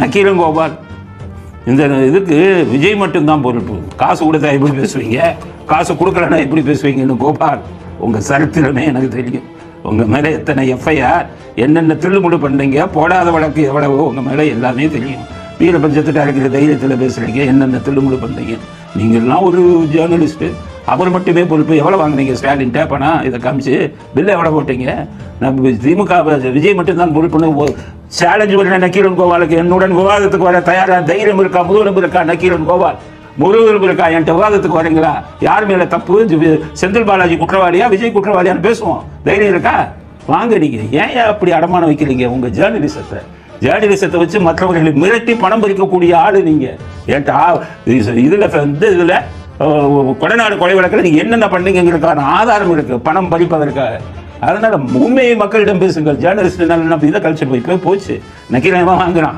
நக்கீரன் கோபால். இந்த இதுக்கு விஜய் மட்டும்தான் பொறுப்பு காசு கொடுத்தா எப்படி பேசுவீங்க? காசு கொடுக்கலன்னா எப்படி பேசுவீங்கன்னு கோபால் உங்கள் சரித்திரமே எனக்கு தெரியும். உங்கள் மேலே எத்தனை எஃப்ஐஆர் என்னென்ன திருமுடு பண்ணுறீங்க போடாத வழக்கு எவ்வளவோ உங்கள் மேலே எல்லாமே தெரியும். வீரபஞ்சத்தில் இருக்கிற தைரியத்தில் பேசுகிறீங்க என்னென்ன திருமுடு பண்ணுறீங்க நீங்கள்லாம் ஒரு ஜேர்னலிஸ்ட்டு அவர் மட்டுமே பொறுப்பு. எவ்வளோ வாங்குனீங்க? ஸ்டாலின் டேப்பனா இதை காமிச்சு பில்லை எவ்வளோ போட்டீங்க? நம்ம திமுக விஜய் மட்டும்தான் பொறுப்புன்னு சேலஞ்சு பண்ண நக்கீரன் கோபாலுக்கு என்னுடன் விவாதத்துக்கு வர தயாரா தைரியம் இருக்கா முதுகெலும்பு இருக்கா நக்கீரன் கோபால்? முருகெலும்பு இருக்கா என்கிட்ட விவாதத்துக்கு வரீங்களா? யார் மேல தப்பு? செந்தில் பாலாஜி குற்றவாளியா விஜய் குற்றவாளியான்னு பேசுவோம். தைரியம் இருக்கா? வாங்க நீங்க. ஏன் அப்படி அடமானம் வைக்கிறீங்க? உங்க ஜேர்னலிசத்தை. ஜேர்னலிசத்தை வச்சு மற்றவர்களை மிரட்டி பணம் பறிக்கக்கூடிய ஆளு நீங்க. ஏன்டா இதுல வந்து இதுல கொடநாடு கொலை வழக்கில் நீங்க என்னென்ன பண்ணீங்கிறதுக்கான ஆதாரம் இருக்கு. பணம் பறிப்பதற்காக. அதனால உண்மையை மக்களிடம் பேசுங்கள். ஜேர்னலிஸ்ட் என்ன இதை கல்ச்சர் போய் போய் போச்சு. நக்கீரன் வாங்குறான்.